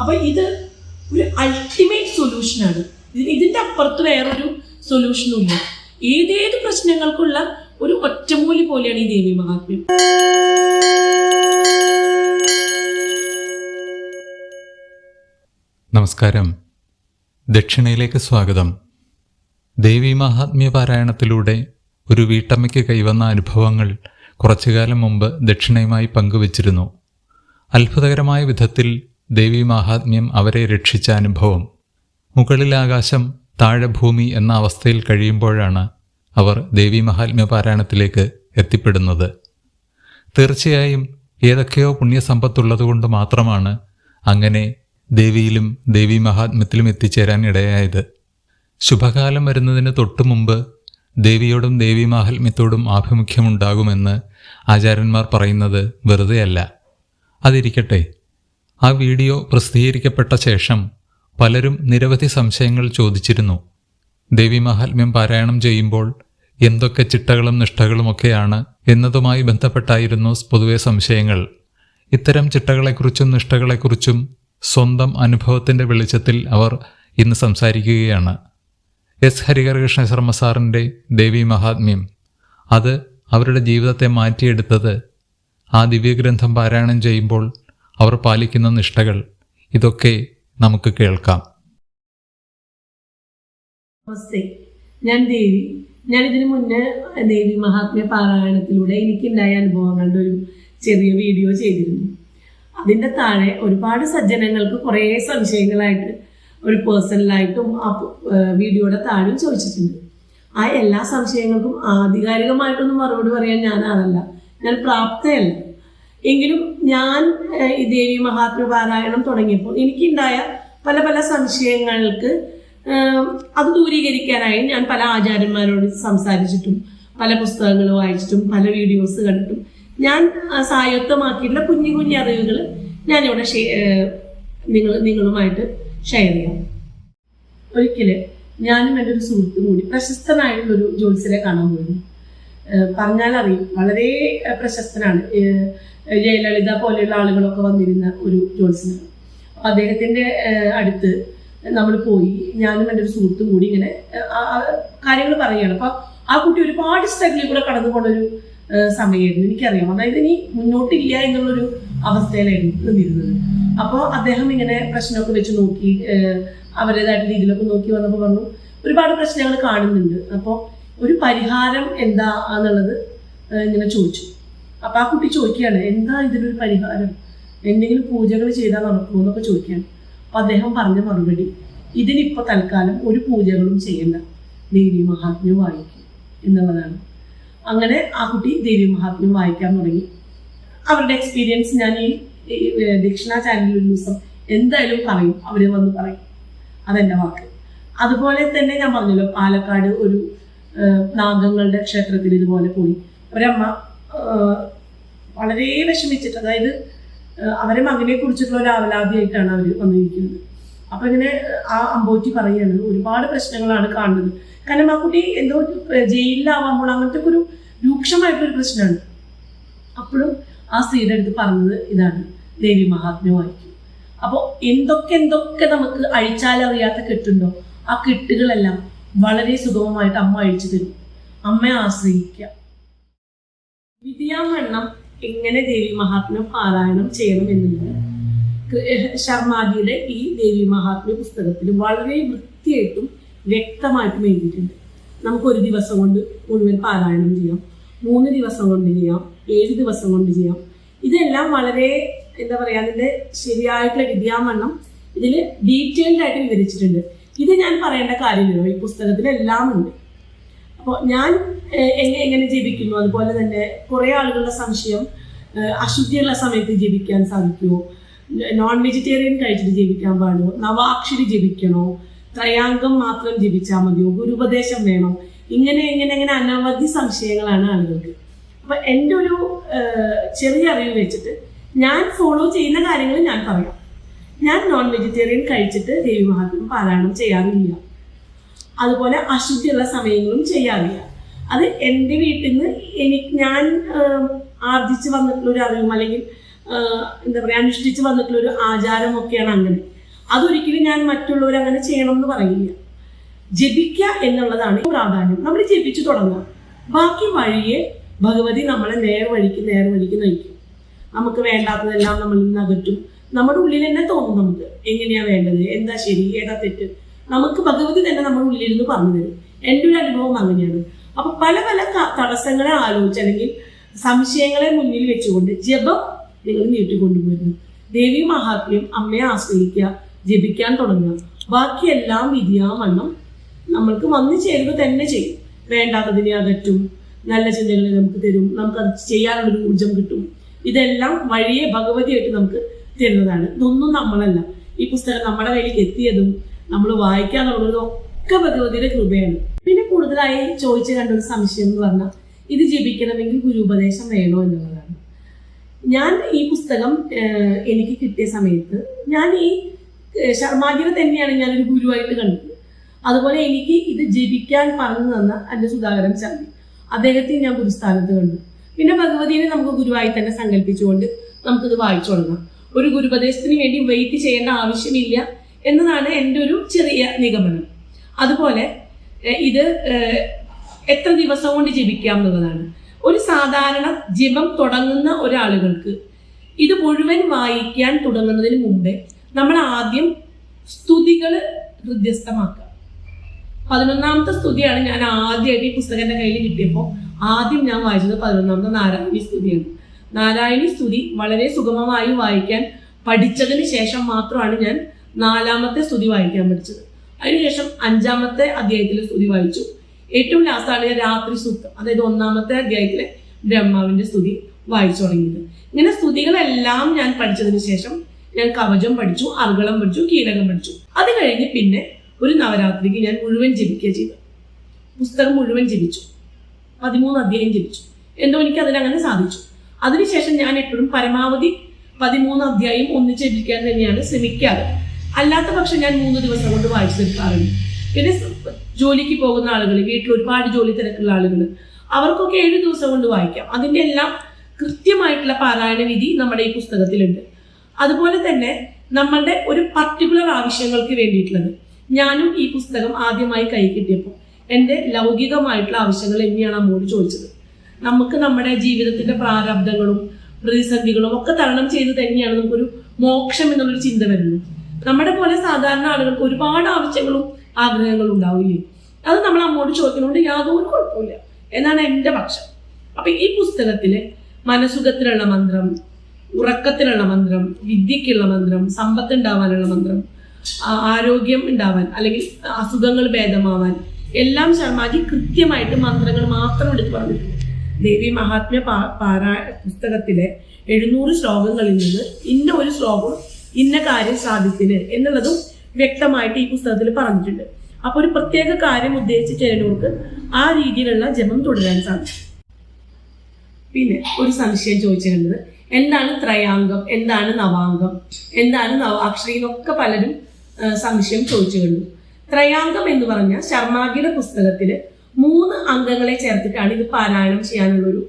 അപ്പൊ ഇത് ഒരു അൾട്ടിമേറ്റ് സൊല്യൂഷനാണ് ഇതിന് ഇതിന്റെ അപ്പുറത്ത് വേറൊരു സൊല്യൂഷനും ഇല്ല. ഏതേത് പ്രശ്നങ്ങൾക്കുള്ള ഒരു ഒറ്റമൂലി പോലെയാണ് ഈ ദേവി മഹാത്മ്യം. നമസ്കാരം. ദക്ഷിണയിലേക്ക് സ്വാഗതം. ദേവി മഹാത്മ്യ പാരായണത്തിലൂടെ ഒരു വീട്ടമ്മയ്ക്ക് കൈവന്ന അനുഭവങ്ങൾ കുറച്ചുകാലം മുമ്പ് ദക്ഷിണയുമായി പങ്കുവച്ചിരുന്നു. അത്ഭുതകരമായ വിധത്തിൽ ദേവി മഹാത്മ്യം അവരെ രക്ഷിച്ച അനുഭവം. മുകളിലാകാശം ആകാശം താഴെ ഭൂമി എന്ന അവസ്ഥയിൽ കഴിയുമ്പോഴാണ് അവർ ദേവി മഹാത്മ്യ പാരായണത്തിലേക്ക് എത്തിപ്പെടുന്നത്. തീർച്ചയായും ഏതൊക്കെയോ പുണ്യസമ്പത്തുള്ളതുകൊണ്ട് മാത്രമാണ് അങ്ങനെ ദേവിയിലും ദേവി മഹാത്മ്യത്തിലും എത്തിച്ചേരാൻ ഇടയായത്. ശുഭകാലം വരുന്നതിന് തൊട്ടു മുമ്പ് ദേവിയോടും ദേവി മാഹാത്മ്യത്തോടും ആഭിമുഖ്യമുണ്ടാകുമെന്ന് ആചാര്യന്മാർ പറയുന്നത് വെറുതെയല്ല. അതിരിക്കട്ടെ ആ വീഡിയോ പ്രസിദ്ധീകരിക്കപ്പെട്ട ശേഷം പലരും നിരവധി സംശയങ്ങൾ ചോദിച്ചിരുന്നു. ദേവി മഹാത്മ്യം പാരായണം ചെയ്യുമ്പോൾ എന്തൊക്കെ ചിട്ടകളും നിഷ്ഠകളുമൊക്കെയാണ് എന്നതുമായി ബന്ധപ്പെട്ടായിരുന്നു പൊതുവെ സംശയങ്ങൾ. ഇത്തരം ചിട്ടകളെക്കുറിച്ചും നിഷ്ഠകളെക്കുറിച്ചും സ്വന്തം അനുഭവത്തിന്റെ വെളിച്ചത്തിൽ അവർ ഇന്ന് സംസാരിക്കുകയാണ്. എസ്. ഹരികൃഷ്ണ ശർമ്മ സാറിന്റെ ദേവി മഹാത്മ്യം. അത് അവരുടെ ജീവിതത്തെ മാറ്റിയെടുത്തത്. ആ ദിവ്യഗ്രന്ഥം പാരായണം ചെയ്യുമ്പോൾ അവർ പാലിക്കുന്ന നിഷ്ഠകൾ. ഇതൊക്കെ നമുക്ക് കേൾക്കാം. ഞാൻ ദേവി. ഞാൻ ഇതിനു മുന്നേ ദേവി മഹാത്മ്യ പാരായണത്തിലൂടെ എനിക്കുണ്ടായ അനുഭവങ്ങളുടെ ഒരു ചെറിയ വീഡിയോ ചെയ്തിരുന്നു. അതിന്റെ താഴെ ഒരുപാട് സജ്ജനങ്ങൾക്ക് കുറേ സംശയങ്ങളായിട്ട് ഒരു പേഴ്സണലായിട്ടും ആ വീഡിയോയുടെ താഴെയും ചോദിച്ചിട്ടുണ്ട്. ആ എല്ലാ സംശയങ്ങൾക്കും ആധികാരികമായിട്ടൊന്നും മറുപടി പറയാൻ ഞാനാണല്ല ഞാൻ പ്രാപ്തയല്ല. എങ്കിലും ഞാൻ ഈ ദേവി മഹാത്മ പാരായണം തുടങ്ങിയപ്പോൾ എനിക്കുണ്ടായ പല പല സംശയങ്ങൾക്ക് അത് ദൂരീകരിക്കാനായി ഞാൻ പല ആചാര്യന്മാരോട് സംസാരിച്ചിട്ടും പല പുസ്തകങ്ങൾ വായിച്ചിട്ടും പല വീഡിയോസ് കണ്ടിട്ടും. ഞാൻ ആ, സ്വായത്തമാക്കിയിട്ടുള്ള കുഞ്ഞു കുഞ്ഞു അറിവുകൾ ഞാനിവിടെ നിങ്ങൾ നിങ്ങളുമായിട്ട് ഷെയർ ചെയ്യാം. ഒരിക്കൽ ഞാനും എന്റെ ഒരു സുഹൃത്തും കൂടി പ്രശസ്തനായിട്ടുള്ള ഒരു കാണാൻ പോയിരുന്നു. പറഞ്ഞാലറിയും വളരെ പ്രശസ്തനാണ്. ജയലളിത പോലെയുള്ള ആളുകളൊക്കെ വന്നിരുന്ന ഒരു ജ്യോത്സ്യനാണ് അപ്പൊ അദ്ദേഹത്തിന്റെ അടുത്ത് നമ്മൾ പോയി. ഞാനും എന്റെ ഒരു സുഹൃത്തും കൂടി ഇങ്ങനെ കാര്യങ്ങൾ പറയുകയാണ്. അപ്പൊ ആ കുട്ടി ഒരുപാട് സ്ട്രഗിളിൽ കൂടെ കടന്നു പോണ ഒരു ഏഹ് സമയമായിരുന്നു എനിക്കറിയാം. അതായത് ഇനി മുന്നോട്ടില്ല എന്നുള്ളൊരു അവസ്ഥയിലായിരുന്നു നിന്നിരുന്നത്. അപ്പോൾ അദ്ദേഹം ഇങ്ങനെ പ്രശ്നമൊക്കെ വെച്ച് നോക്കി അവരുടേതായിട്ട് രീതിയിലൊക്കെ നോക്കി വന്നപ്പോൾ പറഞ്ഞു ഒരുപാട് പ്രശ്നങ്ങൾ കാണുന്നുണ്ട്. അപ്പോൾ ഒരു പരിഹാരം എന്താ എന്നുള്ളത് ഇങ്ങനെ ചോദിച്ചു. അപ്പോൾ ആ കുട്ടി ചോദിക്കുകയാണ് എന്താ ഇതിനൊരു പരിഹാരം? എന്തെങ്കിലും പൂജകൾ ചെയ്താൽ നടക്കുമോ? എന്നൊക്കെ ചോദിക്കുകയാണ്. അപ്പോൾ അദ്ദേഹം പറഞ്ഞ മറുപടി ഇതിനിപ്പോൾ തൽക്കാലം ഒരു പൂജകളും ചെയ്യണ്ട. ദേവി മഹാത്മ്യം വായിക്കും. എന്നുള്ളതാണ്. അങ്ങനെ ആ കുട്ടി ദേവി മഹാത്മ്യം വായിക്കാൻ തുടങ്ങി. അവരുടെ എക്സ്പീരിയൻസ് ഞാൻ ഈ ദക്ഷിണ ചാനലിൽ ഒരു ദിവസം എന്തായാലും പറയും. അവർ വന്ന് പറയും. അതെന്റെ വാക്ക്. അതുപോലെ തന്നെ ഞാൻ പറഞ്ഞല്ലോ പാലക്കാട് ഒരു നാഗങ്ങളുടെ ക്ഷേത്രത്തിൽ ഇതുപോലെ പോയി. ഒരമ്മ വളരെ വിഷമിച്ചിട്ട് അതായത് അവരെ മകനെ കുറിച്ചിട്ടുള്ള ഒരു അവലാതിയായിട്ടാണ് അവർ വന്നിരിക്കുന്നത്. അപ്പൊ ഇങ്ങനെ ആ അമ്പോറ്റി പറയാണ് ഒരുപാട് പ്രശ്നങ്ങളാണ് കാണുന്നത്. കാരണം ആ കുട്ടി എന്തോ ജയിലിലാവുമ്പോൾ അങ്ങനത്തെ ഒരു രൂക്ഷമായിട്ടൊരു പ്രശ്നമാണ്. അപ്പോഴും ആ സ്ത്രീയുടെ അടുത്ത് പറഞ്ഞത് ഇതാണ് ദേവി മഹാത്മ്യം വായിക്കും അപ്പോൾ എന്തൊക്കെ എന്തൊക്കെ നമുക്ക് അഴിച്ചാലറിയാത്ത കെട്ടുണ്ടോ ആ കെട്ടുകളെല്ലാം വളരെ സുഗമമായിട്ട് അമ്മ അഴിച്ചു തരും. അമ്മയെ ആശ്രയിക്കുക. വിധിയാവണ്ണം എങ്ങനെ ദേവി മഹാത്മ്യം പാരായണം ചെയ്യണം എന്നുള്ളത് ശർമാജിയുടെ ഈ ദേവി മഹാത്മ്യ പുസ്തകത്തിൽ വളരെ വൃത്തിയായിട്ടും വ്യക്തമായിട്ടും എഴുതിയിട്ടുണ്ട്. നമുക്ക് ഒരു ദിവസം കൊണ്ട് മുഴുവൻ പാരായണം ചെയ്യാം. മൂന്ന് ദിവസം കൊണ്ട് ചെയ്യാം. ഏഴ് ദിവസം കൊണ്ട് ചെയ്യാം. ഇതെല്ലാം വളരെ എന്താ പറയുക അതിന്റെ ശരിയായിട്ടുള്ള വിദ്യാമണ്ണം ഇതിൽ ഡീറ്റെയിൽഡ് ആയിട്ട് വിവരിച്ചിട്ടുണ്ട്. ഇത് ഞാൻ പറയേണ്ട കാര്യമില്ല. ഈ പുസ്തകത്തിൽ എല്ലാം ഉണ്ട് അപ്പോൾ ഞാൻ എങ്ങനെ എങ്ങനെ ജീവിക്കുന്നു? അതുപോലെ തന്നെ കുറേ ആളുകളുടെ സംശയം അശുദ്ധിയുള്ള സമയത്ത് ജീവിക്കാൻ സാധിക്കുമോ? നോൺ വെജിറ്റേറിയൻ കഴിച്ചിട്ട് ജീവിക്കാൻ പാടുമോ? നവാക്ഷരി ജീവിക്കണോ ത്രയാംഗം മാത്രം ജപിച്ചാൽ മതിയോ? ഗുരുപദേശം വേണോ? ഇങ്ങനെ ഇങ്ങനെ ഇങ്ങനെ അനവധി സംശയങ്ങളാണ് ആളുകൾക്ക്. അപ്പൊ എന്റെ ഒരു ചെറിയ അറിവ് വെച്ചിട്ട് ഞാൻ ഫോളോ ചെയ്യുന്ന കാര്യങ്ങൾ ഞാൻ പറയാം. ഞാൻ നോൺ വെജിറ്റേറിയൻ കഴിച്ചിട്ട് ദേവി മഹാത്മ്യം പാരായണം ചെയ്യാറില്ല. അതുപോലെ അശുദ്ധിയുള്ള സമയങ്ങളും ചെയ്യാറില്ല. അത് എന്റെ വീട്ടിൽ നിന്ന് എനിക്ക് ഞാൻ ആർജിച്ച് വന്നിട്ടുള്ള ഒരു അറിവും അല്ലെങ്കിൽ എന്താ പറയുക അനുഷ്ഠിച്ച് വന്നിട്ടുള്ള ഒരു ആചാരമൊക്കെയാണ് അങ്ങനെ. അതൊരിക്കലും ഞാൻ മറ്റുള്ളവർ അങ്ങനെ ചെയ്യണം എന്ന് പറയില്ല. ജപിക്കുക എന്നുള്ളതാണ് പ്രാധാന്യം. നമ്മൾ ജപിച്ചു തുടങ്ങുക ബാക്കി വഴിയെ ഭഗവതി നമ്മളെ നേർവഴിക്ക് നേർവഴിക്ക് നേർ വഴിക്ക് നയിക്കും. നമുക്ക് വേണ്ടാത്തതെല്ലാം നമ്മളിൽ നിന്ന് അകറ്റും. നമ്മുടെ ഉള്ളിൽ തന്നെ തോന്നും നമുക്ക് എങ്ങനെയാ വേണ്ടത്? എന്താ ശരി? ഏതാ തെറ്റ്? നമുക്ക് ഭഗവതി തന്നെ നമ്മുടെ ഉള്ളിലിരുന്ന് പറഞ്ഞു തരും. എന്റെ ഒരു അനുഭവം അങ്ങനെയാണ്. അപ്പൊ പല പല തടസ്സങ്ങളെ ആലോചിച്ച് അല്ലെങ്കിൽ സംശയങ്ങളെ മുന്നിൽ വെച്ചുകൊണ്ട് ജപം നിങ്ങൾ നീട്ടിക്കൊണ്ടുപോയിരുന്നു ദേവി മഹാത്മ്യം അമ്മയെ ആശ്രയിക്കുക ജപിക്കാൻ തുടങ്ങുക. ബാക്കിയെല്ലാം വിധിയാവണ്ണം നമ്മൾക്ക് വന്നു ചേരുക തന്നെ ചെയ്യും. വേണ്ടാത്തതിനെ അകറ്റും നല്ല ചിന്തകളെ നമുക്ക് തരും നമുക്ക് നമുക്കത് ചെയ്യാനുള്ളൊരു ഊർജം കിട്ടും. ഇതെല്ലാം വഴിയെ ഭഗവതിയായിട്ട് നമുക്ക് തരുന്നതാണ്. ഇതൊന്നും നമ്മളല്ല. ഈ പുസ്തകം നമ്മുടെ കയ്യിലേക്ക് എത്തിയതും നമ്മൾ വായിക്കാൻ തുടങ്ങുന്നത് ഒക്കെ ഭഗവതിയുടെ കൃപയാണ്. പിന്നെ കൂടുതലായി ചോദിച്ചു കണ്ട ഒരു സംശയം എന്ന് പറഞ്ഞാൽ ഇത് ജപിക്കണമെങ്കിൽ ഗുരുപദേശം വേണോ എന്നുള്ളതാണ്. ഞാൻ ഈ പുസ്തകം എനിക്ക് കിട്ടിയ സമയത്ത് ഞാൻ ഈ ശർമാഗിനെ തന്നെയാണ് ഞാനൊരു ഗുരുവായിട്ട് കണ്ടത്. അതുപോലെ എനിക്ക് ഇത് ജപിക്കാൻ പറഞ്ഞു തന്ന എന്റെ സുധാകരൻ ചാർജി അദ്ദേഹത്തെ ഞാൻ ഗുരുസ്ഥാനത്ത് കണ്ടു. പിന്നെ ഭഗവതിനെ നമുക്ക് ഗുരുവായി തന്നെ സങ്കല്പിച്ചുകൊണ്ട് നമുക്കിത് വായിച്ചു തുടങ്ങാം ഒരു ഗുരുപദേശത്തിന് വേണ്ടി വെയിറ്റ് ചെയ്യേണ്ട ആവശ്യമില്ല. എന്നതാണ് എന്റെ ഒരു ചെറിയ നിഗമനം. അതുപോലെ ഇത് എത്ര ദിവസം കൊണ്ട് ജപിക്കാം എന്നുള്ളതാണ്. ഒരു സാധാരണ ജപം തുടങ്ങുന്ന ഒരാളുകൾക്ക് ഇത് മുഴുവൻ വായിക്കാൻ തുടങ്ങുന്നതിന് മുമ്പേ നമ്മൾ ആദ്യം സ്തുതികൾ ഹൃദ്യസ്ഥമാക്കുക. പതിനൊന്നാമത്തെ സ്തുതിയാണ് ഞാൻ ആദ്യമായിട്ട് ഈ പുസ്തകം കയ്യിൽ കിട്ടിയപ്പോൾ ആദ്യം ഞാൻ വായിച്ചത് പതിനൊന്നാമത്തെ നാരായണി സ്തുതിയാണ്. നാരായണി സ്തുതി വളരെ സുഗമമായി വായിക്കാൻ പഠിച്ചതിന് ശേഷം മാത്രമാണ് ഞാൻ നാലാമത്തെ സ്തുതി വായിക്കാൻ പഠിച്ചത്. അതിനുശേഷം അഞ്ചാമത്തെ അധ്യായത്തിലെ സ്തുതി വായിച്ചു. ഏറ്റവും ലാസ്റ്റാണ് രാത്രി സൂക്തം അതായത് ഒന്നാമത്തെ അധ്യായത്തിലെ ബ്രഹ്മാവിന്റെ സ്തുതി വായിച്ചു തുടങ്ങിയത്. ഇങ്ങനെ സ്തുതികളെല്ലാം ഞാൻ പഠിച്ചതിന് ശേഷം ഞാൻ കവചം പഠിച്ചു അർഗളം പഠിച്ചു കീടകം പഠിച്ചു. അത് കഴിഞ്ഞ് പിന്നെ ഒരു നവരാത്രിക്ക് ഞാൻ മുഴുവൻ ജപിക്കുക ചെയ്തു പുസ്തകം മുഴുവൻ ജപിച്ചു. പതിമൂന്ന് അധ്യായം ജപിച്ചു. എന്തോ എനിക്ക് അതിനങ്ങനെ സാധിച്ചു. അതിനുശേഷം ഞാൻ എപ്പോഴും പരമാവധി പതിമൂന്ന് അധ്യായം ഒന്നിച്ച് ജപിക്കാൻ തന്നെയാണ് ശ്രമിക്കാറ്. അല്ലാത്ത പക്ഷം ഞാൻ മൂന്ന് ദിവസം കൊണ്ട് വായിച്ചു തീർക്കാറുണ്ട് പിന്നെ ജോലിക്ക് പോകുന്ന ആളുകൾ വീട്ടിൽ ഒരുപാട് ജോലി തിരക്കുള്ള ആളുകൾ അവർക്കൊക്കെ ഏഴ് ദിവസം കൊണ്ട് വായിക്കാം. അതിന്റെ എല്ലാം കൃത്യമായിട്ടുള്ള പാരായണ വിധി നമ്മുടെ ഈ പുസ്തകത്തിലുണ്ട്. അതുപോലെ തന്നെ നമ്മളുടെ ഒരു പർട്ടിക്കുലർ ആവശ്യങ്ങൾക്ക് വേണ്ടിയിട്ടുള്ളത്. ഞാനും ഈ പുസ്തകം ആദ്യമായി കൈ കിട്ടിയപ്പോൾ എന്റെ ലൗകികമായിട്ടുള്ള ആവശ്യങ്ങൾ എന്നെയാണ് അമ്മോട് ചോദിച്ചത്. നമുക്ക് നമ്മുടെ ജീവിതത്തിന്റെ പ്രാരബ്ധങ്ങളും പ്രതിസന്ധികളും ഒക്കെ തരണം ചെയ്ത് തന്നെയാണ് നമുക്കൊരു മോക്ഷം എന്നുള്ളൊരു ചിന്ത വരുന്നത്. നമ്മുടെ പോലെ സാധാരണ ആളുകൾക്ക് ഒരുപാട് ആവശ്യങ്ങളും ആഗ്രഹങ്ങളും ഉണ്ടാവില്ലേ അത് നമ്മൾ അങ്ങോട്ട് ചോദിക്കുന്നതുകൊണ്ട് യാതൊരു കുഴപ്പമില്ല എന്നാണ് എന്റെ പക്ഷം. അപ്പൊ ഈ പുസ്തകത്തിലെ മനസുഖത്തിലുള്ള മന്ത്രം ഉറക്കത്തിനുള്ള മന്ത്രം വിദ്യക്കുള്ള മന്ത്രം സമ്പത്ത് ഉണ്ടാവാനുള്ള മന്ത്രം ആരോഗ്യം ഉണ്ടാവാൻ അല്ലെങ്കിൽ അസുഖങ്ങൾ ഭേദമാവാൻ എല്ലാം ശർമാജി കൃത്യമായിട്ട് മന്ത്രങ്ങൾ മാത്രം എടുത്ത് പറഞ്ഞിട്ടുണ്ട്. ദേവി മഹാത്മ്യ പാരാ പുസ്തകത്തിലെ എഴുന്നൂറ് ശ്ലോകങ്ങളിൽ നിന്ന് ഇന്ന ഒരു ശ്ലോകം ഇന്ന കാര്യം സാധിച്ചിന് എന്നുള്ളതും വ്യക്തമായിട്ട് ഈ പുസ്തകത്തിൽ പറഞ്ഞിട്ടുണ്ട്. അപ്പൊ ഒരു പ്രത്യേക കാര്യം ഉദ്ദേശിച്ച് ചേരുന്നവർക്ക് ആ രീതിയിലുള്ള ജപം തുടരാൻ സാധിക്കും പിന്നെ ഒരു സംശയം ചോദിച്ചിരുന്നത് എന്താണ് ത്രയാംഗം എന്താണ് നവാംഗം എന്താണ് നവാക്ഷരി എന്നൊക്കെ പലരും സംശയം ചോദിച്ചു കണ്ടു ത്രയാംഗം എന്ന് പറഞ്ഞ ശർമാഗിയുടെ പുസ്തകത്തിൽ മൂന്ന് അംഗങ്ങളെ ചേർത്തിട്ടാണ് ഇത് പാരായണം ചെയ്യാനുള്ളൊരു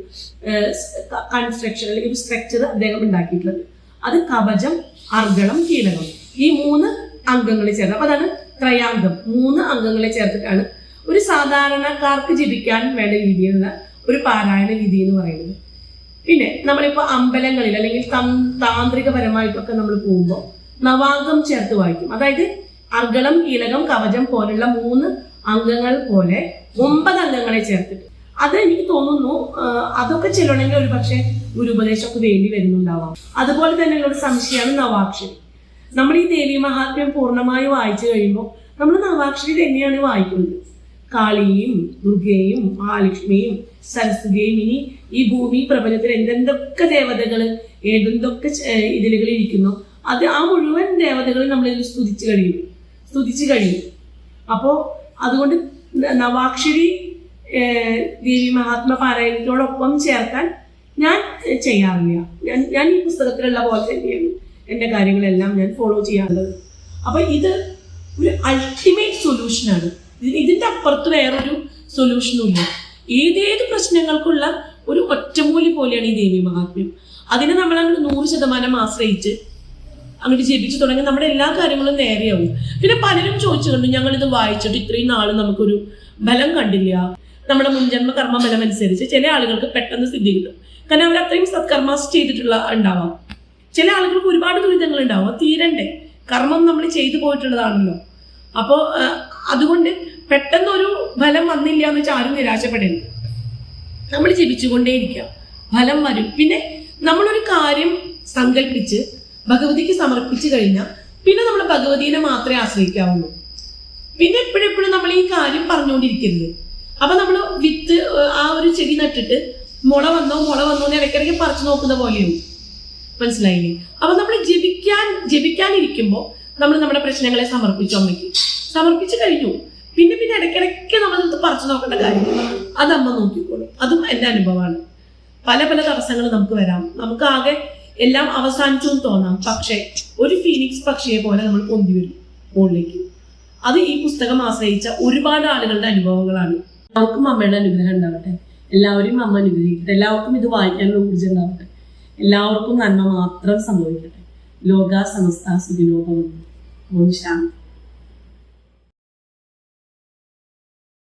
കൺസ്ട്രക്ഷൻ അല്ലെങ്കിൽ ഒരു സ്ട്രക്ചർ അദ്ദേഹം ഉണ്ടാക്കിയിട്ടുള്ളത്. അത് കവചം അർഗളം കീലകം. ഈ മൂന്ന് അംഗങ്ങളെ ചേർത്ത്. അപ്പൊ അതാണ് ത്രയാംഗം മൂന്ന് അംഗങ്ങളെ ചേർത്തിട്ടാണ് ഒരു സാധാരണക്കാർക്ക് ജപിക്കാൻ വേണ്ട രീതിയിലുള്ള ഒരു പാരായണ രീതി എന്ന് പറയുന്നത്. പിന്നെ നമ്മളിപ്പോൾ അമ്പലങ്ങളിൽ അല്ലെങ്കിൽ താന്ത്രികപരമായിട്ടൊക്കെ നമ്മൾ പോകുമ്പോൾ നവാംഗം ചേർത്ത് വായിക്കും. അതായത് അർഗളം കീലകം കവചം പോലുള്ള മൂന്ന് അംഗങ്ങൾ പോലെ ഒമ്പത് അംഗങ്ങളെ ചേർത്തിട്ട്. അത് എനിക്ക് തോന്നുന്നു അതൊക്കെ ചെല്ലണമെങ്കിൽ ഒരു പക്ഷേ ഗുരുപദേശമൊക്കെ വേണ്ടി വരുന്നുണ്ടാവാം. അതുപോലെ തന്നെ ഒരു സംശയമാണ് നവാക്ഷരി. നമ്മൾ ഈ ദേവി മഹാത്മ്യം പൂർണമായി വായിച്ചു കഴിയുമ്പോൾ നമ്മൾ നവാക്ഷരി തന്നെയാണ് വായിക്കുന്നത്. കാളിയും ദുർഗയും മഹാലക്ഷ്മിയും സരസ്വതിയും ഇനി ഈ ഭൂമി പ്രപഞ്ചത്തിൽ എന്തെന്തൊക്കെ ദേവതകൾ ഏതെന്തൊക്കെ ഇതിലുകൾ ഇരിക്കുന്നു അത് ആ മുഴുവൻ ദേവതകളെ നമ്മൾ ഇതിൽ സ്തുതിച്ചു കഴിയും. സ്തുതിച്ചു കഴിയും. അപ്പോൾ അതുകൊണ്ട് നവാക്ഷരി ദേവി മഹാത്മ പാരായണത്തോടൊപ്പം ചേർക്കാൻ ഞാൻ ചെയ്യാറില്ല. ഞാൻ ഞാൻ ഈ പുസ്തകത്തിലുള്ള പോലെ തന്നെയാണ് എന്റെ കാര്യങ്ങളെല്ലാം ഞാൻ ഫോളോ ചെയ്യാറുള്ളത്. അപ്പോൾ ഇത് ഒരു അൾട്ടിമേറ്റ് സൊല്യൂഷനാണ് ഇതിന്റെ അപ്പുറത്ത് വേറൊരു സൊല്യൂഷനും ഇല്ല. ഏതേത് പ്രശ്നങ്ങൾക്കുള്ള ഒരു ഒറ്റമൂലി പോലെയാണ് ഈ ദേവി മഹാത്മ്യം. അതിനെ നമ്മൾ അങ്ങോട്ട് നൂറ് ശതമാനം ആശ്രയിച്ച് അങ്ങോട്ട് ജപിച്ചു തുടങ്ങി നമ്മുടെ എല്ലാ കാര്യങ്ങളും നേരെയാവും. പിന്നെ പലരും ചോദിച്ചു കണ്ടു ഞങ്ങൾ ഇത് വായിച്ചിട്ട് ഇത്രയും നാൾ നമുക്കൊരു ബലം കണ്ടില്ല. നമ്മുടെ മുൻജന്മ കർമ്മ ബലം അനുസരിച്ച് ചില ആളുകൾക്ക് പെട്ടെന്ന് സിദ്ധി കിട്ടും. കാരണം അവർ അത്രയും സത്കർമാസ് ചെയ്തിട്ടുള്ള ഉണ്ടാവാം ചില ആളുകൾക്ക് ഒരുപാട് ദുരിതങ്ങൾ ഉണ്ടാവും. തീരണ്ടേ. കർമ്മം നമ്മൾ ചെയ്തു പോയിട്ടുള്ളതാണല്ലോ. അപ്പോൾ അതുകൊണ്ട് പെട്ടെന്നൊരു ഫലം വന്നില്ല എന്ന് വെച്ചാൽ ആരും നിരാശപ്പെടരുത്. നമ്മൾ ജപിച്ചുകൊണ്ടേയിരിക്കുക ഫലം വരും. പിന്നെ നമ്മളൊരു കാര്യം സങ്കല്പിച്ച് ഭഗവതിക്ക് സമർപ്പിച്ചു കഴിഞ്ഞാൽ പിന്നെ നമ്മൾ ഭഗവതിനെ മാത്രമേ ആശ്രയിക്കാവുള്ളൂ. പിന്നെ എപ്പോഴെപ്പോഴും നമ്മൾ ഈ കാര്യം പറഞ്ഞുകൊണ്ടിരിക്കരുത്. അപ്പൊ നമ്മൾ വിത്ത് ആ ഒരു ചെടി നട്ടിട്ട് മുള വന്നു മുള വന്നു ഇടയ്ക്കിടയ്ക്ക് പറിച്ചു നോക്കുന്ന പോലെയും മനസ്സിലായില്ലേ? അപ്പൊ നമ്മൾ ജപിക്കാൻ ജപിക്കാനിരിക്കുമ്പോൾ നമ്മൾ നമ്മുടെ പ്രശ്നങ്ങളെ സമർപ്പിച്ചു അമ്മയ്ക്ക്. സമർപ്പിച്ചു കഴിഞ്ഞു. പിന്നെ പിന്നെ ഇടയ്ക്കിടയ്ക്ക് നമ്മൾ പറിച്ചു നോക്കേണ്ട കാര്യം. അത് അമ്മ നോക്കിക്കോളും. അതും എന്റെ അനുഭവമാണ്. പല പല തടസ്സങ്ങൾ നമുക്ക് വരാം. നമുക്ക് ആകെ എല്ലാം അവസാനിച്ചു എന്ന് തോന്നാം. പക്ഷേ ഒരു ഫീനിക്സ് പക്ഷിയെ പോലെ നമ്മൾ പൊന്തി വരും മുകളിലേക്ക്. അത് ഈ പുസ്തകം ആശ്രയിച്ച ഒരുപാട് ആളുകളുടെ അനുഭവങ്ങളാണ്. നമുക്കും അമ്മയുടെ അനുഗ്രഹം ഉണ്ടാവട്ടെ. എല്ലാവരെയും അമ്മ അനുഗ്രഹിക്കട്ടെ. എല്ലാവർക്കും ഇത് വായിക്കാനുള്ള ഊർജം ഉണ്ടാവട്ടെ. എല്ലാവർക്കും നന്മ മാത്രം സംഭവിക്കട്ടെ. ലോക സമസ്ത സുഖിനോപം ഓം ശാന്തി.